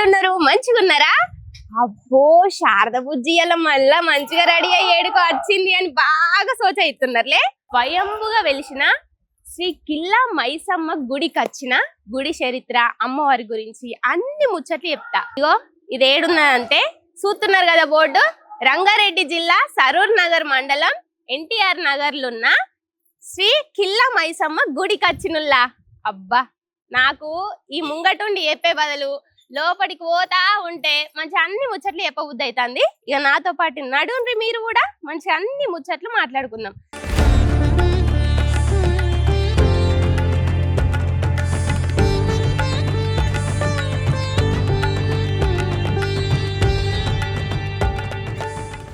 ఎట్లున్నారు? మంచిగా ఉన్నారా అబ్బో శారద బుజ్జి ఇలా మళ్ళా మంచిగా రెడీ అయ్యి వచ్చింది అని బాగా సోచ అవుతున్నారులే స్వయంభుగా వెలిసిన శ్రీ కిల్లా మైసమ్మ గుడికి వచ్చిన గుడి చరిత్ర అమ్మవారి గురించి అన్ని ముచ్చట్లు చెప్తా. ఇగో ఇది ఏడున్నదంటే చూస్తున్నారు కదా బోర్డు? రంగారెడ్డి జిల్లా సరూర్ నగర్ మండలం ఎన్టీఆర్ నగర్ ఉన్న శ్రీ కిల్లా మైసమ్మ గుడికి వచ్చినుల్లా. అబ్బా నాకు ఈ ముంగటుండి చెప్పే బదులు లోపలికి పోతా ఉంటే మంచి అన్ని ముచ్చట్లు చెప్పబుద్ధి అవుతుంది ఇక నాతో పాటు నడుండ్రి మీరు కూడా మంచి అన్ని ముచ్చట్లు మాట్లాడుకుందాం.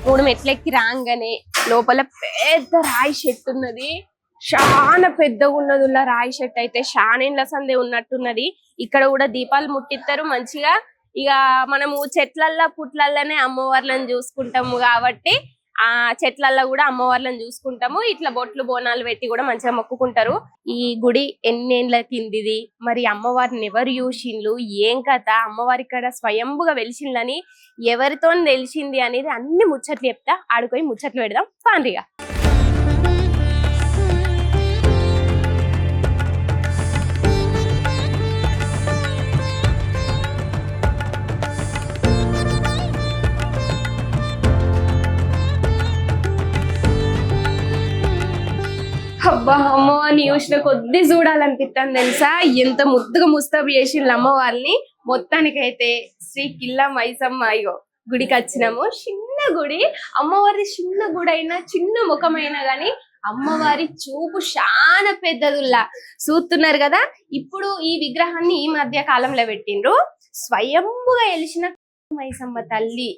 మూడు మెట్లెక్కి రాగానే లోపల పెద్ద రాయి చెట్టు ఉన్నది చాలా పెద్దగా ఉన్నది ఉల్ల రాయి చెట్టు అయితే షానేండ్ల సందే ఉన్నట్టున్నది. ఇక్కడ కూడా దీపాలు ముట్టిస్తారు మంచిగా. ఇక మనము చెట్లల్లో పుట్లల్లోనే అమ్మవార్లను చూసుకుంటాము కాబట్టి ఆ చెట్లల్లో కూడా అమ్మవార్లను చూసుకుంటాము. ఇట్లా బొట్లు బోనాలు పెట్టి కూడా మంచిగా మొక్కుకుంటారు. ఈ గుడి ఎన్నేళ్ళ కిందిది? మరి అమ్మవారిని ఎవరు చూసిండ్లు? ఏం కథ? అమ్మవారి ఇక్కడ స్వయంభుగా వెలిసిండ్లని ఎవరితో తెలిసింది అనేది అన్ని ముచ్చట్లు చెప్తా. ఆడుకొని ముచ్చట్లు పెడదాం. పాండ్రిగా. అబ్బా అమ్మో అని చూసిన కొద్ది చూడాలనిపిస్తాను తెలుసా? ఎంత ముద్దుగా ముస్తాబు చేసిండ్రు అమ్మవారిని మొత్తానికైతే శ్రీ కిల్లా మైసమ్మ అయ్యో గుడికి వచ్చినాము. చిన్న గుడి. అమ్మవారి చిన్న గుడి అయినా చిన్న ముఖమైనా గాని అమ్మవారి చూపు చాలా పెద్దదుల్లా. చూస్తున్నారు కదా? ఇప్పుడు ఈ విగ్రహాన్ని ఈ మధ్య కాలంలో పెట్టిండ్రు. స్వయంగా వెలిసిన మైసమ్మ తల్లి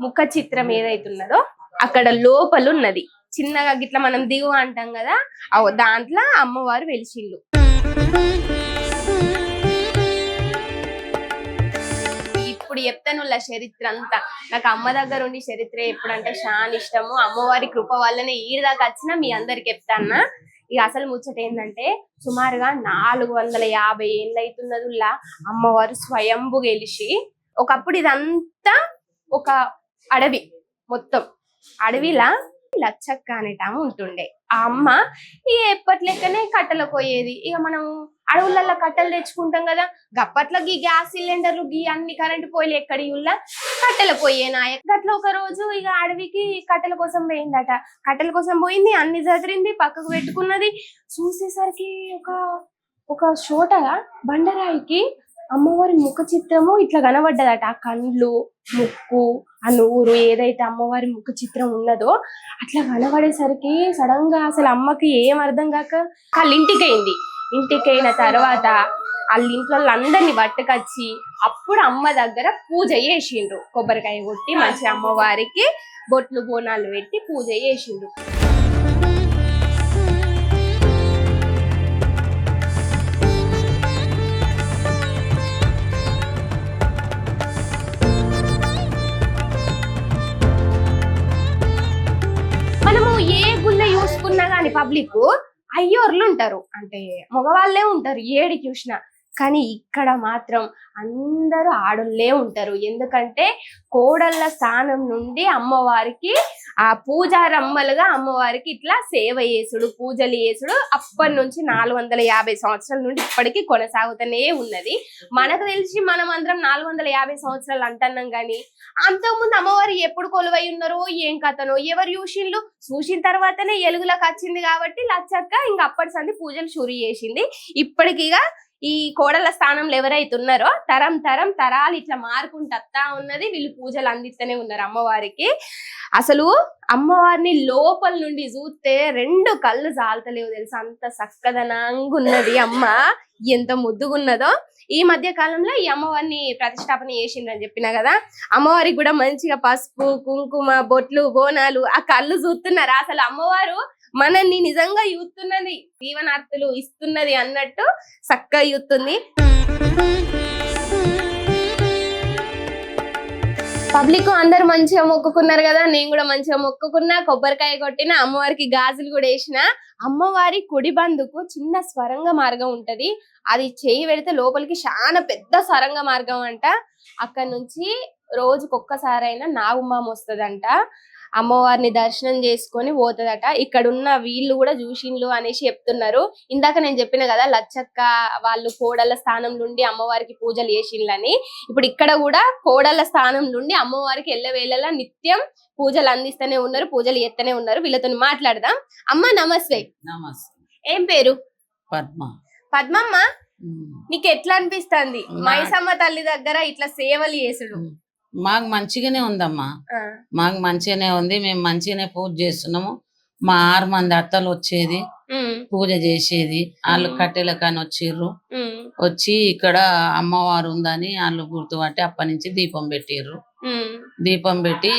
ముఖ చిత్రం ఏదైతున్నదో అక్కడ లోపల ఉన్నది చిన్నగా గిట్ల మనం దిగు అంటాం కదా దాంట్లో అమ్మవారు వెలిచిల్లు ఇప్పుడు చెప్తాను చరిత్ర అంతా. నాకు అమ్మ దగ్గర ఉండి చరిత్ర ఎప్పుడంటే చాలా ఇష్టము. అమ్మవారి కృప వల్లనే ఈ దాకా వచ్చినా మీ అందరికి చెప్తాన్నా ఇక అసలు ముచ్చట ఏంటంటే సుమారుగా నాలుగు వందల యాభై ఏళ్ళు అవుతున్నదిలా అమ్మవారు స్వయంభు గెలిచి ఒకప్పుడు ఇదంతా ఒక అడవి మొత్తం. అడవిలా లచ్చక్క అనేట ఉంటుండే. ఆ అమ్మ ఇక ఎప్పటి లెక్కనే కట్టెలు పోయేది ఇక మనం అడవులలో కట్టెలు తెచ్చుకుంటాం కదా గప్పట్లో గీ గ్యాస్ సిలిండర్లు గీ అన్ని కరెంటు పోయిలు ఎక్కడి ఉల్ల కట్టెలు పోయేనాయ గట్లా ఒక రోజు ఇక అడవికి కట్టెల కోసం పోయిందట. కట్టెల కోసం పోయింది అన్ని చదిరింది పక్కకు పెట్టుకున్నది. చూసేసరికి ఒక ఒక చోట బండరాయికి అమ్మవారి ముఖ చిత్రము ఇట్లా కనబడ్డదట. ఆ కండ్లు ముక్కు ఆ నూరు ఏదైతే అమ్మవారి ముఖ చిత్రం ఉన్నదో అట్లా కనబడేసరికి సడన్గా అసలు అమ్మకి ఏం అర్థం కాక వాళ్ళ ఇంటికి అయింది. ఇంటికి అయిన తర్వాత వాళ్ళ ఇంట్లో అందరిని పట్టుకొచ్చి అప్పుడు అమ్మ దగ్గర పూజ చేసిండ్రు. కొబ్బరికాయ కొట్టి మంచి అమ్మవారికి బొట్లు బోనాలు పెట్టి పూజ చేసిండ్రు. చూసుకున్నా పబ్లిక్ అయ్యోర్లు ఉంటారు అంటే మగవాళ్ళే ఉంటారు. ఏడి చూసినా కానీ ఇక్కడ మాత్రం అందరూ ఆడోళ్ళే ఉంటారు. ఎందుకంటే కోడళ్ళ స్థానం నుండి అమ్మవారికి ఆ పూజారమ్మలుగా అమ్మవారికి ఇట్లా సేవ చేసుడు పూజలు చేసుడు అప్పటి నుంచి నాలుగు వందల యాభై సంవత్సరాల నుండి ఇప్పటికీ కొనసాగుతూనే ఉన్నది. మనకు తెలిసి మనం అందరం నాలుగు వందల యాభై సంవత్సరాలు అంటున్నాం కానీ అంతకుముందు అమ్మవారు ఎప్పుడు కొలువై ఉన్నారో ఏం కథనో ఎవరు చూసిండ్లు చూసిన తర్వాతనే ఎలుగులకు వచ్చింది కాబట్టి లచ్చక్క ఇంకా అప్పటి సంది పూజలు షురు చేసింది. ఇప్పటికిగా ఈ కోడల స్థానంలో ఎవరైతే ఉన్నారో తరం తరం తరాలు ఇట్లా మారుకుంటత్తా ఉన్నది వీళ్ళు పూజలు అందిస్తూనే ఉన్నారు అమ్మవారికి. అసలు అమ్మవారిని లోపల నుండి చూస్తే రెండు కళ్ళు జాలతలేవు తెలుసు? అంత చక్కదనంగా ఉన్నది అమ్మ. ఎంత ముద్దుగున్నదో. ఈ మధ్య కాలంలో ఈ అమ్మవారిని ప్రతిష్టాపన చేసిండ్రని చెప్పిన కదా? అమ్మవారికి కూడా మంచిగా పసుపు కుంకుమ బొట్లు బోనాలు ఆ కళ్ళు చూస్తున్నారా. అసలు అమ్మవారు మనల్ని నిజంగా యూత్తున్నది జీవనార్థులు ఇస్తున్నది అన్నట్టు చక్కగా యూత్తుంది పబ్లిక్ అందరు మంచిగా మొక్కుకున్నారు కదా నేను కూడా మంచిగా మొక్కుకున్నా కొబ్బరికాయ కొట్టిన అమ్మవారికి గాజులు కూడా వేసిన. అమ్మవారి కుడి బందుకు చిన్న స్వరంగ మార్గం ఉంటది. అది చేయి పెడితే లోపలికి చాలా పెద్ద స్వరంగ మార్గం అంట. అక్కడ నుంచి రోజుకి ఒక్కసారైనా నాగుమామ వస్తదంట అమ్మవారిని దర్శనం చేసుకొని పోతదట. ఇక్కడ ఉన్న వీళ్ళు కూడా చూసిండ్లు అనేసి చెప్తున్నారు. ఇందాక నేను చెప్పిన కదా లచ్చక్క వాళ్ళు కోడళ్ళ స్థానం నుండి అమ్మవారికి పూజలు చేసిండ్లని ఇప్పుడు ఇక్కడ కూడా కోడళ్ళ స్థానం నుండి అమ్మవారికి ఎల్లవేళలా నిత్యం పూజలు అందిస్తూనే ఉన్నారు పూజలు ఎత్తనే ఉన్నారు. వీళ్ళతో మాట్లాడదాం. అమ్మ నమస్తే. నమస్తే. ఏం పేరు? పద్మ. పద్మమ్మ. నీకు ఎట్లా అనిపిస్తుంది? మైసమ్మ తల్లి దగ్గర ఇట్లా సేవలు చేసుడు. మాకు మంచిగానే ఉందమ్మా. మాకు మంచిగానే ఉంది. మేము మంచిగానే పూజ చేస్తున్నాము. మా ఆరు మంది అత్తలు వచ్చేది. పూజ చేసేది. వాళ్ళు. కట్టెల కాని వచ్చిర్రు. వచ్చి ఇక్కడ అమ్మవారు ఉందని వాళ్ళు గుర్తుపట్టి అప్పటి నుంచి దీపం పెట్టిర్రు. దీపం పెట్టి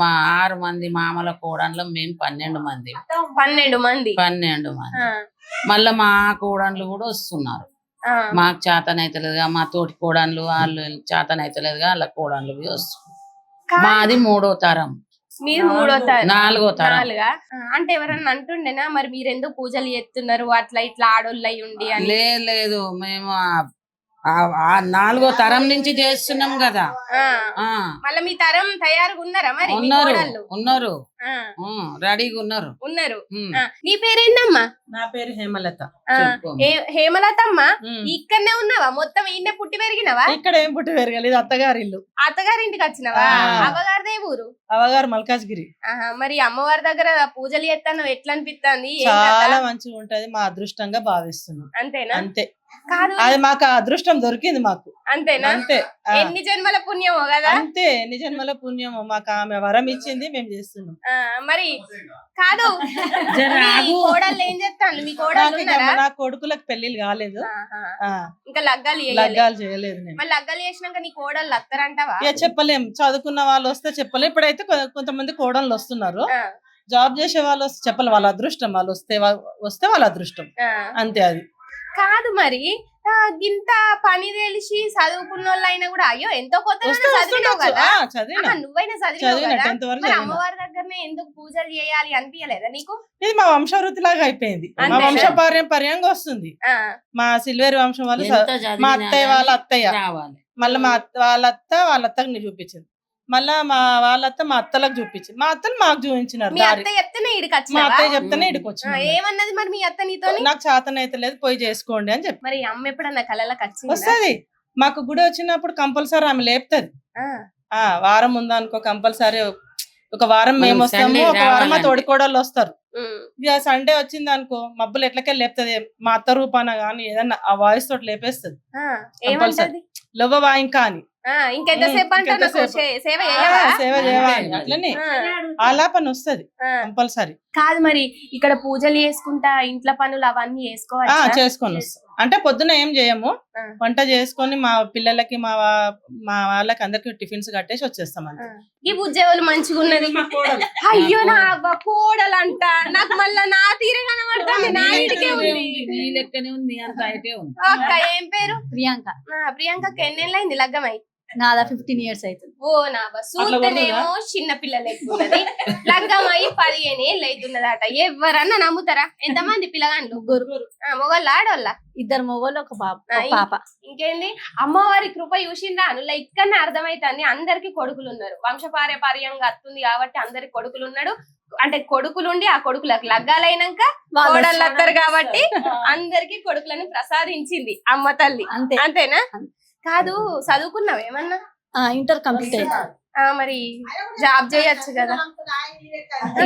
మా ఆరు మంది మామల కోడన్లో మేము పన్నెండు మంది. పన్నెండు మంది. పన్నెండు మంది. మళ్ళా మా కోడన్లు కూడా వస్తున్నారు. మాకు చేతనైతలేదుగా మా తోటి కోడన్లు వాళ్ళు చేతనైతలేదుగా వాళ్ళ కోడన్లు కా- మాది మూడో తరం. మీరు మూడో నాలుగో తరం. నాలుగా ఆ, అంటే ఎవరన్నా అంటుండేనా మరి మీరు ఎందుకు పూజలు చేస్తున్నారు అట్లా ఇట్లా ఆడోళ్ళు అయి ఉండి లేదు మేము ఆ- నాలుగో తరం నుంచి చేస్తున్నాం కదా. ఆ, ఆ. మళ్ళీ మీ తరం తయారుగా ఉన్నారా మరి? ఉన్నారు? ఉన్నారు. రెడీగా ఉన్నారు. ఉన్నారు. నీ పేరేందమ్మా? నా పేరు హేమలత. హేమలతమ్మ ఉమ్. ఇక్కడనే ఉన్నావా? మొత్తం ఈయన పుట్టి పెరిగినవా? ఇక్కడ ఏం పుట్టి పెరగలేదు అత్తగారి ఇల్లు అత్తగారింటికి వచ్చినవా? ఆ. అవ్వగారిదే ఊరు? అవగారు మల్కాజ్గిరి. ఆహా, మరి అమ్మవారి దగ్గర పూజలు చేస్తాను ఎట్లా అనిపిస్తుంది చాలా? మంచిగా ఉంటది మా అదృష్టంగా భావిస్తున్నాం. అంతేనా? అంతే. కాదు. అది మాకు అదృష్టం దొరికింది మాకు. అంతేనా? అంతే. ఎన్ని జన్మల పుణ్యమో కదా? అంతే నిజన్మల పుణ్యము. మాకు ఆమె వరం ఇచ్చింది మేము చేస్తున్నాం. ఆ, మరి కాదు. మీ. కోడళ్ళు ఏం చేస్తాను మీ కోడళ్ళు నాకు ఇక ఉన్నారా? నా కొడుకులకు పెళ్ళిళ్ళు కాలేదు. ఆహా. ఆ. ఇంకా లగ్గాలు చేయలేదు. లగ్గాలు చేయలేదు నేను. మరి లగ్గాలు చేసినాక నీ కోడళ్ళు అత్తారంటావా ఇక చెప్పలేం. చదువుకున్న వాళ్ళు వస్తే చెప్పలేం. ఇప్పుడైతే కొ- కొంతమంది కోడళ్ళు వస్తున్నారు. ఆ, జాబ్ చేసే వాళ్ళు వస్తే చెప్పాలి. వాళ్ళ అదృష్టం. వాళ్ళు వస్తే వా- వస్తే వాళ్ళ అదృష్టం. ఆ. అంతే అది. కాదు మరి. గింత పని తెలిసి చదువుకున్న వాళ్ళు అయినా కూడా అయ్యో ఎంతో కొత్త చదివినావు. కదా. నువ్వైనా చదివినావు మరి అమ్మవారి దగ్గరనే ఎందుకు పూజలు చేయాలి అనిపించలేదా నీకు? ఇది మా వంశవృత్తి లాగా అయిపోయింది. మా అంతేనా? వంశపారంపర్యంగా వస్తుంది. ఆ, మా సిల్వేరి వంశం వాళ్ళు మా అత్తయ్య వాళ్ళ అత్తయ్య. రావాలి. మళ్ళీ మా అత్త వాళ్ళ అత్త వాళ్ళ అత్తకి చూపించింది. మళ్ళా మా వాళ్ళ అత్త మా అత్తలకు చూపించింది మా అత్తలు మాకు చూపించినారు మీ దారి. అత్త చెప్తేనే ఇడికి మా వచ్చినావా అత్తయ్య చెప్తేనే. ఇడికి వచ్చింది ఏమన్నది మరి మీ అత్త నీతోని? నాకు చేతన అయితే లేదు పోయి చేసుకోండి అని చెప్పి. మరి అమ్మ ఎప్పుడన్నా కళలకు వచ్చిందా వస్తది. మాకు గుడి వచ్చినప్పుడు కంపల్సరీ ఆమె లేపుతుంది. ఆ, ఆ వారం ఉందనుకో కంపల్సరీ ఒక వారం మేము వస్తాము ఒక వారం మా. తోడికోడళ్ళు వస్తారు. ఇక సండే వచ్చింది అనుకో మబ్బులు ఎట్లకెళ్ళి లేపుతుంది? మా అత్త రూపాన గాని ఏదన్నా ఆ వాయిస్ తోటి లేపేస్తుంది. లవ్వ వాయింకా అని. ఇంకెంతసేపు అంటే సేవ చేయాలి అట్లనే ఆలాపన వస్తది. కంపల్సరీ. కాదు మరి ఇక్కడ పూజలు చేసుకుంటా ఇంట్లో పనులు అవన్నీ ఆ చేసుకోవచ్చు చేసుకొని వస్తాం. అంటే పొద్దున ఏం చేయము. వంట చేసుకొని మా పిల్లలకి మా మా వాళ్ళకి అందరికి టిఫిన్స్ కట్టేసి వచ్చేస్తాం అంతే. ఈ ఉద్యోగులు మంచిగా ఉన్నది. అయ్యో నా అవ్వ కోడలంట. నాకు మళ్ళా నా తీరే కనబడుతుంది. నా ఇంటికే ఉంది. నీ లెక్కనే ఉంది నీ అంత అయితే ఉంది. అక్క ఏం పేరు? ప్రియాంక. ప్రియాంకకి ఎన్నేళ్ళైంది లగ్గమై? నాదా ఫిఫ్టీన్ ఇయర్స్ అవుతుంది ఓ నా చూస్తేనేమో చిన్న పిల్లలు ఎక్కున్నది లగ్గమై పదిహేను ఏళ్ళు అవుతున్నదట ఎవరన్నా నమ్ముతారా? ఎంతమంది పిల్లగాండ్లు ముగ్గురు. ఆ, మొగోళ్ళ ఆడోళ్ళ? ఇద్దరు మొగోళ్ళు ఒక పాప. ఇంకేంది? అమ్మవారి కృప చూసిండ్రా? అనుల ఇక్కడనే అర్థమైతుంది. అందరికి కొడుకులు ఉన్నారు. వంశపారపర్యంగా వస్తుంది కాబట్టి అందరికి కొడుకులు ఉన్నాడు. అంటే కొడుకులుండి ఆ కొడుకులకు లగ్గాలైనాక కోడళ్ళు వస్తారు. కాబట్టి అందరికి కొడుకులను ప్రసాదించింది అమ్మ తల్లి. అంతే. అంతేనా? అంతే. కాదు చదువుకున్నావు ఏమన్నా? ఆ, ఇంటర్ కంప్లీట్ అయింది ఆ, మరి జాబ్ చేయొచ్చు కదా.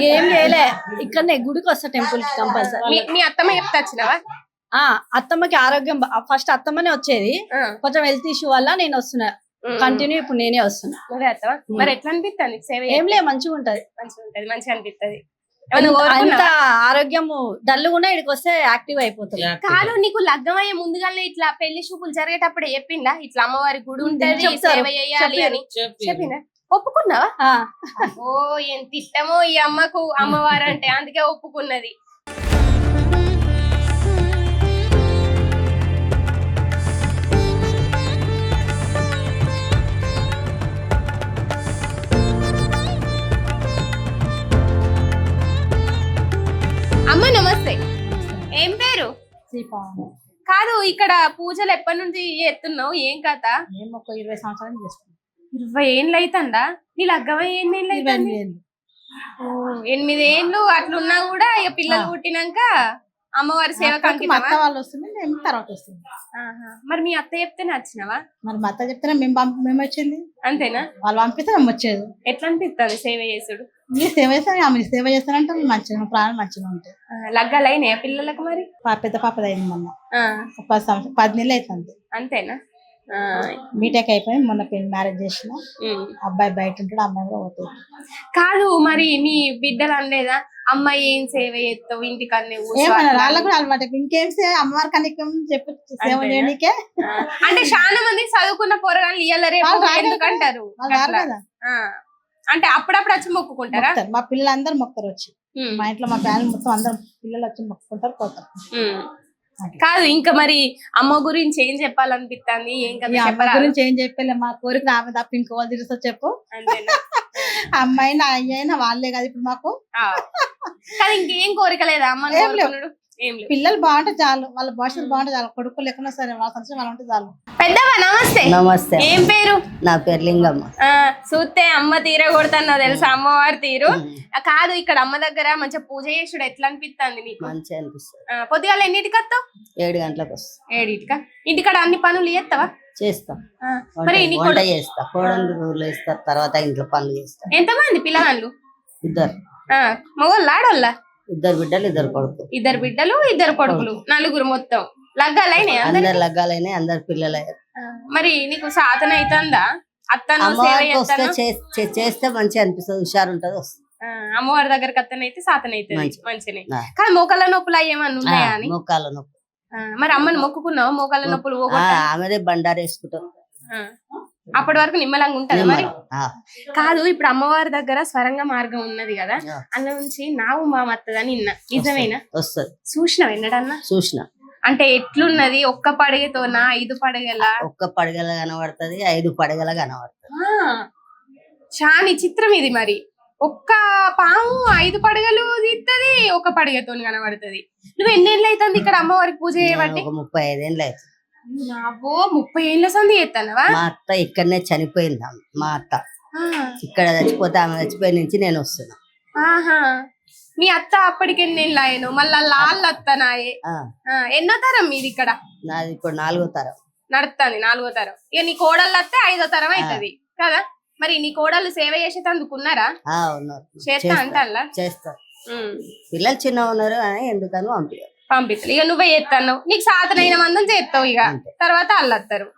ఏం చేయలే ఇక్కడనే గుడికి వస్తా టెంపుల్కి కంపల్సరీ. మీ అత్తమ్మ చెప్తా వచ్చినావా ఆ అత్తమ్మకి ఆరోగ్యం ఫస్ట్ అత్తమ్మనే వచ్చేది. కొంచెం హెల్త్ ఇష్యూ వల్ల నేను వస్తున్నా. కంటిన్యూ ఇప్పుడు నేనే వస్తున్నా. వస్తావా మరి ఎట్లా అనిపిస్తుంది సేవ ఏం లే మంచిగా ఉంటది మంచిగా ఉంటది మంచిగా అనిపిస్తుంది అంత? ఆరోగ్యము డల్ కూడా ఇక్కడికి వస్తే యాక్టివ్ అయిపోతుంది. కాదు నీకు లగ్గమయ్యే ముందుగానే ఇట్లా పెళ్ళి చూపులు జరిగేటప్పుడే చెప్పిందా? ఇట్లా అమ్మవారి గుడి ఉంటది. సేవ చేయాలి అని. చెప్పి చెప్పిందా. ఒప్పుకున్నావా? ఆ, ఓ ఎంత ఇష్టమో ఈ అమ్మకు అమ్మవారు అంటే అందుకే ఒప్పుకున్నది. కాదు ఇక్కడ పూజలు ఎప్పటి నుంచి చేస్తున్నావు? ఏం కథ? మేము ఒక ఇరవై సంవత్సరాలు చేస్తాం ఇరవై ఏళ్ళు అవుతుందా నీ లగ్గమై ఎన్ని ఏళ్ళు అవుతుంది ఎనిమిది ఎనిమిది ఏళ్ళు అట్లున్నా కూడా ఇక పిల్లలు. పుట్టినాక అమ్మవారి సేవకు అక్కడికి మా అత్త వాళ్ళు వస్తుంది మేము తర్వాత వస్తుంది. మరి మీ అత్త చెప్తేనే వచ్చినావా మరి మా అత్త చెప్తేనే మేము పంపి మేము వచ్చింది అంతేనా? వాళ్ళు పంపిస్తే మేము వచ్చేది. ఎట్లా అనిపిస్తుంది సేవ చేసుడు? మీరు సేవ చేస్తే ఆమె సేవ చేస్తానంటే మంచిగా ప్రాణం మంచిగా ఉంటాయి ఆ, లగ్గాలైనాయా పిల్లలకు మరి? పెద్ద పాపది అయింది మొన్న పది సంవత్సరం పది నెలలు అవుతుంది అంతేనా? ఆ, బీటెక్ అయిపోయి మొన్న పెళ్ళి మ్యారేజ్ చేసిన. అబ్బాయి బయట ఉంటాడు అమ్మాయి కూడా పోతుంది. కాదు మరి మీ బిడ్డలు అనలేదా? అమ్మాయి ఏం సేవ చేస్తావు ఇంటికి అన్నీ ఏమన్నా వాళ్ళకు కూడా అలవాటు ఇంకేం సేవ అమ్మవారి కనికం చెప్పి సేవ? చేయడానికే? అంటే చాలా మంది చదువుకున్న పోరగాళ్ళు ఇయ్యాల రేపు వాళ్ళు రారు ఎందుకంటారు. కదా. అంటే అప్పుడప్పుడు వచ్చి మొక్కుకుంటారా? మొక్కుతారు. మా పిల్లలందరూ మొక్కరు వచ్చి ఉమ్. మా ఇంట్లో మా ఫ్యామిలీ మొత్తం అందరం పిల్లలు వచ్చి మొక్కుకుంటారు పోతారు. ఉమ్. కాదు ఇంకా మరి అమ్మ గురించి ఏం చెప్పాలనిపిస్తుంది ఏం ఈ కదా అమ్మాయి చెప్పరా? గురించి ఏం చెప్పలే మా కోరిక ఆమె తప్ప ఇంకో తెలుసో చెప్పు. అంతేనా? అమ్మాయి నా అయ్యైనా వాళ్ళే కదా ఇప్పుడు మాకు. ఆ. కానీ ఇంకేం కోరిక లేదా? అమ్మ ఏం లేవు. పిల్లలు బాగుంటే చాలు వాళ్ళ భవిష్యత్తు బాగుంటే చాలు కొడుకులు ఎక్కడో సరే వాళ్ళ సంవత్సరం వాళ్ళు ఉంటే చాలు. పెద్దవా నమస్తే. నమస్తే. ఏం పేరు? నా పేరు లింగమ్మ. ఆ చూస్తే అమ్మ తీర కొడుతున్నావు తెలుసా? అమ్మవారి తీరు. కాదు ఇక్కడ అమ్మ దగ్గర మంచిగా పూజ చేసుడు ఎట్లా అనిపిస్తుంది నీకు? మంచిగా అనిపిస్తుంది. ఆ, పొద్దుగాల ఎన్నిటికి వస్తావు? ఏడు గంటలకు వస్తా. ఏడిటికా? ఇంటికాడ అన్ని పనులు చేస్తావా? చేస్తాం. వంట చేస్తా. కోడలు రూలు వేస్తా తర్వాత ఇంట్లో పనులు చేస్తా. ఎంతమంది పిల్లగాళ్ళు ఇద్దరు. మగోళ్ళ ఆడోళ్ళ? ఇద్దరు బిడ్డలు ఇద్దరు కొడుకు ఇద్దరు బిడ్డలు ఇద్దరు కొడుకులు. నలుగురు మొత్తం. లగ్గాలైనాయి అందరు అందరు లగ్గాలైనా అందరు పిల్లలే మరి నీకు సాధన అవుతుందా అత్తను చేస్తే మంచిగా అనిపిస్తుంది హుషారు ఉంటది వస్తుంది అమ్మవారి దగ్గరకు అత్తనైతే అవుతుంది మంచి- మంచినే. కానీ మోకాళ్ళ నొప్పులు అయ్యేమన్నా ఉన్నాయా అని? మోకాళ్ళ నొప్పి ఆ, మరి అమ్మని మొక్కుకున్నావు? మోకాళ్ళ నొప్పులు ఆమెదే బండారు వేసుకుంటాం అప్పటి వరకు నిమ్మలంగా ఉంటది మరి? కాదు ఇప్పుడు అమ్మవారి దగ్గర స్వరంగ మార్గం ఉన్నది కదా. అందులో నుంచి నావు మా మత్తదని నిన్న నిజమేనా? వస్తుంది. చూసినావు ఎన్నడన్నా చూసిన అంటే ఎట్లున్నది? ఒక్క పడగతోనా? ఐదు పడగల? ఒక్క పడగల కనబడుతుంది ఐదు పడగల కనబడుతుంది. చాని చిత్రం ఇది మరి. ఒక్క పాము ఐదు పడగలు తీస్తుంది ఒక పడగతో కనబడుతుంది. నువ్వు ఎన్నేళ్ళు అవుతుంది ఇక్కడ అమ్మవారికి పూజ చేయబట్టి? ముప్పై ఐదేళ్ళు అవుతుంది నావో ముప్పై ఏళ్ళ సంది చేస్తానవా మా అత్త ఇక్కడనే చనిపోయింది ఆమె. మా అత్త. ఇక్కడ చచ్చిపోతే ఆమె చచ్చిపోయిన నుంచి నేను వస్తున్నా. ఆహా. మీ అత్త అప్పటికి ఆయను మళ్ళా లాల్ అత్తనాయే ఆ, ఆ, ఎన్నో తరం మీది ఇక్కడ? నాది ఇప్పుడు నాలుగో తరం. నడుస్తుంది నాలుగో తరం. ఇక నీ కోడళ్ళు వస్తే ఐదో తరం అవుతుంది కదా? మరి నీ కోడళ్ళు సేవ చేసేటందుకు ఉన్నారా? ఆ, ఉన్నారు. చేస్తా చేస్తా. అంటల్లా? చేస్తారు పిల్లలు చిన్న ఉన్నారు అని ఎందుకని పంపించారు పంపిస్తారు. ఇక నువ్వే చేస్తాను నీకు సాతనైన మందం చేస్తావు ఇక. తర్వాత అల్లత్తారు.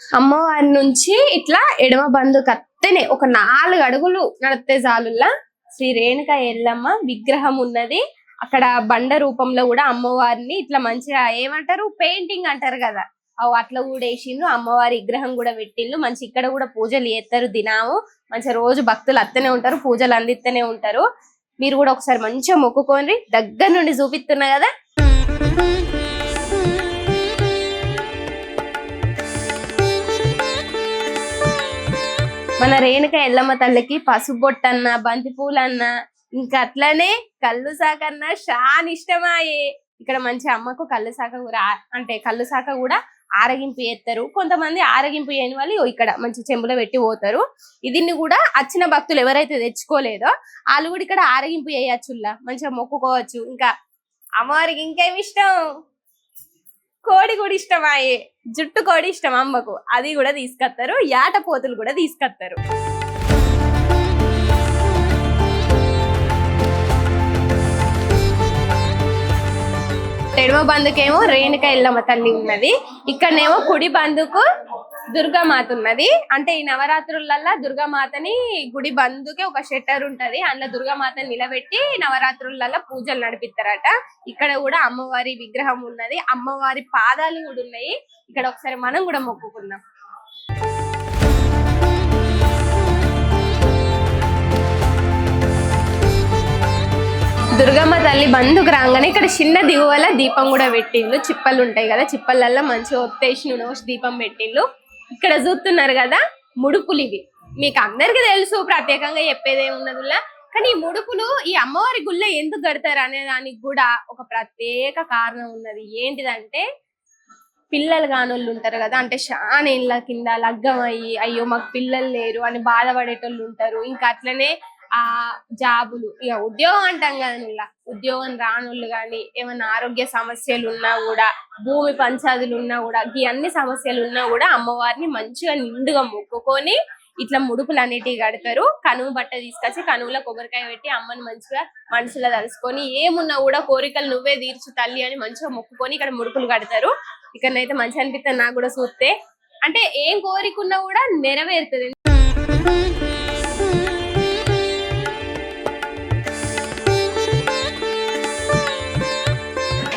అమ్మవారి నుంచి ఇట్లా ఎడమ బంధు కత్తెనే ఒక నాలుగు అడుగులు నడితే జాలుల్లా శ్రీ రేణుక ఎల్లమ్మ విగ్రహం ఉన్నది. అక్కడ బండ రూపంలో కూడా అమ్మవారిని ఇట్లా మంచిగా ఏమంటారు? పెయింటింగ్ అంటారు కదా. అట్లా కూడా వేసిండ్రు. అమ్మవారి విగ్రహం కూడా పెట్టిండ్రు. మంచి ఇక్కడ కూడా పూజలు చేస్తారు దినాము. మంచిగా రోజు భక్తులు అత్తనే ఉంటారు పూజలు అందిస్తూనే ఉంటారు. మీరు కూడా ఒకసారి మంచిగా మొక్కుకోండి. దగ్గర నుండి చూపిస్తున్నా కదా. మన రేణుక ఎల్లమ్మ తల్లికి పసుపు బొట్టన్న బంతి పూలన్న ఇంకా అట్లనే కళ్ళు సాకన్న షాన్ ఇష్టమాయే. ఇక్కడ మంచి అమ్మకు కళ్ళు సాక కూడా అంటే కళ్ళు సాక కూడా ఆరగింపు చేస్తారు. కొంతమంది ఆరగింపు చేయని వాళ్ళు ఇక్కడ మంచి చెంబులో పెట్టి పోతారు. దీన్ని కూడా వచ్చిన భక్తులు ఎవరైతే తెచ్చుకోలేదో వాళ్ళు కూడా ఇక్కడ ఆరగింపు చేయచ్చుల్లా మంచిగా మొక్కుకోవచ్చు. ఇంకా అమ్మవారికి ఇంకేమి ఇష్టం? కోడి కూడా ఇష్టమాయే జుట్టు కోడి ఇష్టం అమ్మకు. అది కూడా తీసుకొస్తారు. యాట పోతులు కూడా తీసుకొస్తారు. ఎడమ బంధుకేమో రేణుక ఎల్లమ్మ తల్లి ఉన్నది. ఇక్కడనేమో కుడి బంధుకు దుర్గామాత ఉన్నది. అంటే ఈ నవరాత్రులల్లా దుర్గామాతని గుడి బంధుకే ఒక షెట్టర్ ఉంటది. అందులో దుర్గామాతని నిలబెట్టి నవరాత్రులల్లా పూజలు నడిపిస్తారట. ఇక్కడ కూడా అమ్మవారి విగ్రహం ఉన్నది. అమ్మవారి పాదాలు కూడా ఉన్నాయి. ఇక్కడ ఒకసారి మనం కూడా మొక్కుకుందాం. దుర్గమ్మ తల్లి బంధుకు రాగానే ఇక్కడ చిన్న దిగువల దీపం కూడా పెట్టిండ్రు చిప్పలు ఉంటాయి కదా చిప్పలల్లో మంచిగా ఒత్తేసి నూనె దీపం పెట్టిండ్రు ఇక్కడ చూస్తున్నారు కదా ముడుపులు ఇవి. మీకు అందరికి తెలుసు ప్రత్యేకంగా చెప్పేది ఏమున్నదిలా కానీ ఈ ముడుపులు ఈ అమ్మవారి గుళ్ళ ఎందుకు కడతారు అనే దానికి కూడా ఒక ప్రత్యేక కారణం ఉన్నది. ఏంటిదంటే పిల్లలు కానోళ్ళు ఉంటారు కదా అంటే చాలా ఇళ్ళ కింద లగ్గం అయ్యి అయ్యో మాకు పిల్లలు లేరు అని బాధపడేటోళ్ళు ఉంటారు. ఇంకా అట్లనే ఆ జాబులు. ఇక ఉద్యోగం అంటాం కదా ఉద్యోగం రానుళ్ళు కానీ ఏమైనా ఆరోగ్య సమస్యలు ఉన్నా కూడా భూమి పంచాదులు ఉన్నా కూడా ఈ అన్ని సమస్యలు ఉన్నా కూడా అమ్మవారిని మంచిగా నిండుగా మొక్కుకొని ఇట్లా ముడుపులు అనేటివి కడతారు. కనువు బట్ట తీసుకొచ్చి కనువులో కొబ్బరికాయ పెట్టి అమ్మని మంచిగా మనసులో తలుసుకొని ఏమున్నా కూడా కోరికలు నువ్వే తీర్చు తల్లి అని మంచిగా మొక్కుకొని ఇక్కడ ముడుపులు కడతారు. ఇక్కడనైతే మంచిగా అనిపిస్తుంది నాకు కూడా చూస్తే. అంటే ఏం కోరికున్నా కూడా నెరవేరుతుంది.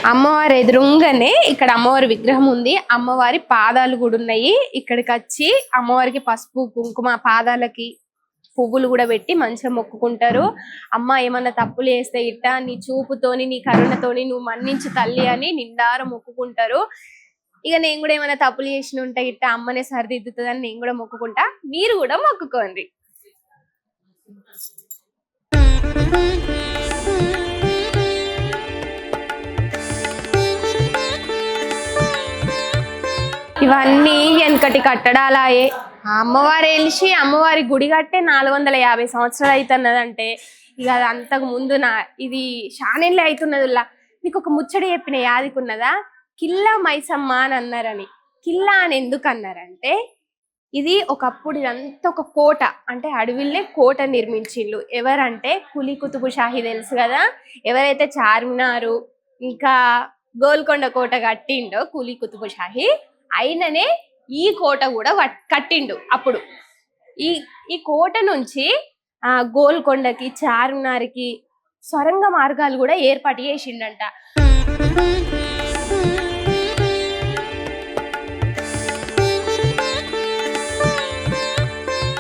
అమ్మవారి ఎదురుగానే ఇక్కడ అమ్మవారి విగ్రహం ఉంది. అమ్మవారి పాదాలు కూడా ఉన్నాయి. ఇక్కడికి వచ్చి అమ్మవారికి పసుపు కుంకుమ పాదాలకి పువ్వులు కూడా పెట్టి మంచిగా మొక్కుకుంటారు. అమ్మ ఏమన్నా తప్పులు చేస్తే ఇట్ట నీ చూపుతోని నీ కరుణతోని నువ్వు మన్నించు తల్లి అని నిండార మొక్కుకుంటారు. ఇక నేను కూడా ఏమైనా తప్పులు చేసిన ఉంటే ఇట్ట అమ్మనే సరిదిద్దుతుందని నేను కూడా మొక్కుకుంటా. మీరు కూడా మొక్కుకోండి. ఇవన్నీ వెనకటి కట్టడాలాయే. అమ్మవారు వెలిసి అమ్మవారి గుడి కట్టే నాలుగు వందల యాభై సంవత్సరాలు అవుతున్నదంటే ఇక అది అంతకు ముందు నా ఇది షానెళ్ళే అవుతున్నదిలా మీకు ఒక ముచ్చడి చెప్పిన యాదికున్నదా కిల్లా మైసమ్మ అని అన్నారని. కిల్లా అని ఎందుకు అన్నారంటే ఇది ఒకప్పుడు ఇదంతా ఒక కోట అంటే అడవిల్లే కోట నిర్మించిండ్లు. ఎవరంటే కులీ కుతుబు షాహి తెలుసు కదా? ఎవరైతే చార్మినారు ఇంకా గోల్కొండ కోట కట్టిండో కులీ కుతుబు షాహి అయిననే ఈ కోట కూడా కట్టిండు అప్పుడు. ఈ ఈ కోట నుంచి ఆ గోల్కొండకి చార్మినార్కి సొరంగ మార్గాలు కూడా ఏర్పాటు చేసిండంట.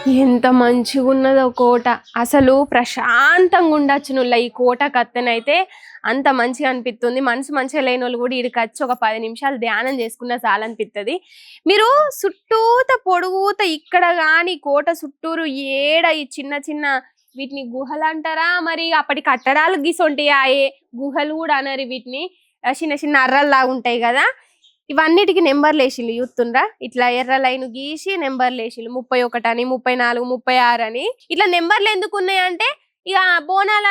ఎంత మంచిగా ఉన్నదో కోట. అసలు ప్రశాంతంగా ఉండొచ్చు ఈ కోట కత్తెనైతే. అంత మంచిగా అనిపిస్తుంది. మనసు మంచిగా లేని వాళ్ళు కూడా ఇక్కడికి వచ్చి ఒక పది నిమిషాలు ధ్యానం చేసుకున్న చాలనిపిస్తుంది మీరు చుట్టూత పొడుగుత ఇక్కడ కానీ కోట చుట్టూరు ఏడ ఈ చిన్న చిన్న వీటిని గుహలు అంటారా? మరి అప్పటి కట్టడాలు గీసొంటాయి ఆయే గుహలు కూడా అనరు వీటిని. చిన్న చిన్న అర్రల్లా ఉంటాయి కదా. ఇవన్నిటికి నెంబర్లు వేసిళ్ళు చూస్తుండ్రా ఇట్లా ఎర్ర లైన్ గీసి నెంబర్లు వేసిళ్ళు ముప్పై ఒకటి అని ముప్పై నాలుగు ముప్పై ఆరు అని. ఇట్లా నెంబర్లు ఎందుకు ఉన్నాయంటే ఇక బోనాల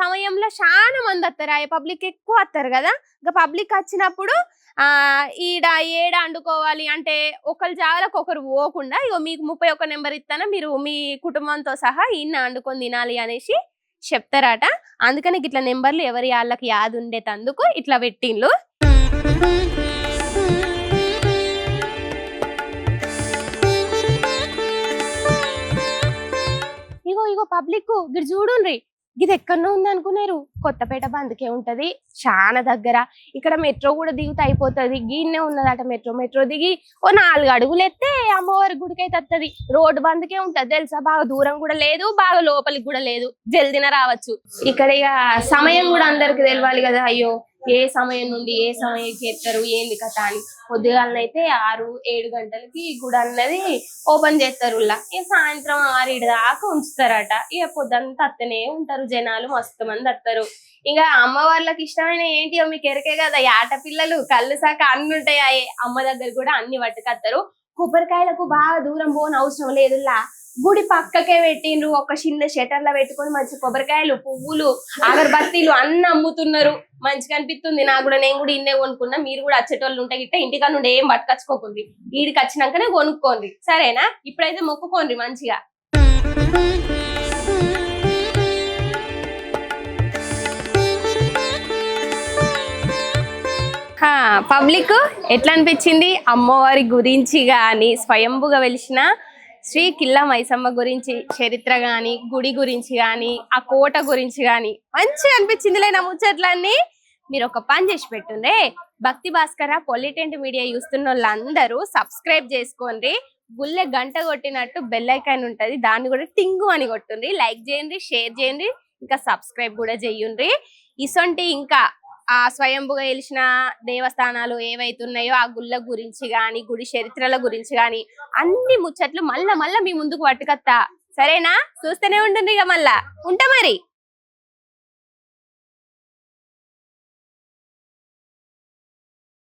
సమయంలో చాలా మంది వస్తారు. ఆ పబ్లిక్ ఎక్కువ వస్తారు కదా. ఇక పబ్లిక్ వచ్చినప్పుడు ఆ ఈడ ఏడ అండుకోవాలి అంటే ఒకరి జాగ్రకు ఒకరు పోకుండా ఇక మీకు ముప్పై ఒక్క నెంబర్ ఇస్తాను మీరు మీ కుటుంబంతో సహా ఈయన అండుకొని తినాలి అనేసి చెప్తారట. అందుకని ఇట్లా నెంబర్లు ఎవరి వాళ్ళకి యాదు ఉండేటందుకు ఇట్లా పెట్టిండ్లు. పబ్లిక్ గిడి చూడుండ్రి ఇది ఎక్కడో ఉంది అనుకున్నారు. కొత్తపేట బందుకే ఉంటది. చాలా దగ్గర. ఇక్కడ మెట్రో కూడా దిగుతా అయిపోతుంది. గీన్నే ఉన్నదట మెట్రో. మెట్రో దిగి ఓ నాలుగు అడుగులు ఎత్తే అమ్మవారి గుడికి అయితే వస్తుంది రోడ్డు బందుకే ఉంటది. తెలుసా? బాగా దూరం కూడా లేదు బాగా లోపలికి కూడా లేదు. జల్దిన రావచ్చు. ఇక్కడ ఇక సమయం కూడా అందరికి తెలవాలి కదా అయ్యో. ఏ సమయం నుండి ఏ సమయం ఎత్తారు ఏంది కథ అని. పొద్దుగాలనైతే ఆరు ఏడు గంటలకి గుడి అన్నది ఓపెన్ చేస్తారు ఉల్లా. ఇక సాయంత్రం ఆరు దాకా ఉంచుతారట. ఇక పొద్దంతా అత్తనే ఉంటారు జనాలు మస్తు మంది వస్తారు ఇంకా అమ్మ వాళ్ళకి ఇష్టమైన ఏంటి? మీకు ఎరకే కదా ఆట పిల్లలు కళ్ళు సాక అన్ని ఉంటాయి అమ్మ దగ్గర కూడా అన్ని పట్టుకత్తారు కొబ్బరికాయలకు బాగా దూరం పోని అవసరం లేదులా. గుడి పక్కకే పెట్టిండ్రు ఒక చిన్న షటర్లో పెట్టుకొని మంచి కొబ్బరికాయలు పువ్వులు అగరబత్తీలు అన్ని అమ్ముతున్నారు. మంచిగా అనిపిస్తుంది. నాకు కూడా నేను కూడా ఇన్నే కొనుక్కున్నా. మీరు కూడా వచ్చేటోళ్ళు ఉంటే గిట్ట ఇంటికా నుండి ఏం పట్టుకొచ్చుకోకుంది ఈడికి వచ్చినాకనే కొనుక్కోండి. సరేనా? ఇప్పుడైతే మొక్కుకోండి మంచిగా. పబ్లిక్ ఎట్లా అనిపించింది అమ్మవారి గురించి కానీ స్వయంభుగా వెలిసిన శ్రీ కిల్లా మైసమ్మ గురించి చరిత్ర కానీ గుడి గురించి కానీ ఆ కోట గురించి కానీ మంచిగా అనిపించింది నా ముచ్చట్లన్నీ. మీరు ఒక పని చేసి పెట్టుండే భక్తి భాస్కర పొలిటెంట్ మీడియా చూస్తున్న వాళ్ళందరూ సబ్స్క్రైబ్ చేసుకోండి. గుల్లె గంట కొట్టినట్టు బెల్ ఐకాన్ ఉంటుంది దాన్ని కూడా టింగు అని కొట్టుండ్రి. లైక్ చేయండి షేర్ చేయండి ఇంకా సబ్స్క్రైబ్ కూడా చేయండి ఇసొంటి ఇంకా ఆ స్వయంభుగా వెలిసిన దేవస్థానాలు ఏవైతే ఉన్నాయో ఆ గుళ్ళ గురించి గాని గుడి చరిత్రల గురించి గాని అన్ని ముచ్చట్లు మళ్ళా మళ్ళా మీ ముందుకు పట్టుకత్తా. సరేనా? చూస్తూనే ఉంటుంది ఇక మళ్ళా. ఉంటా మరి.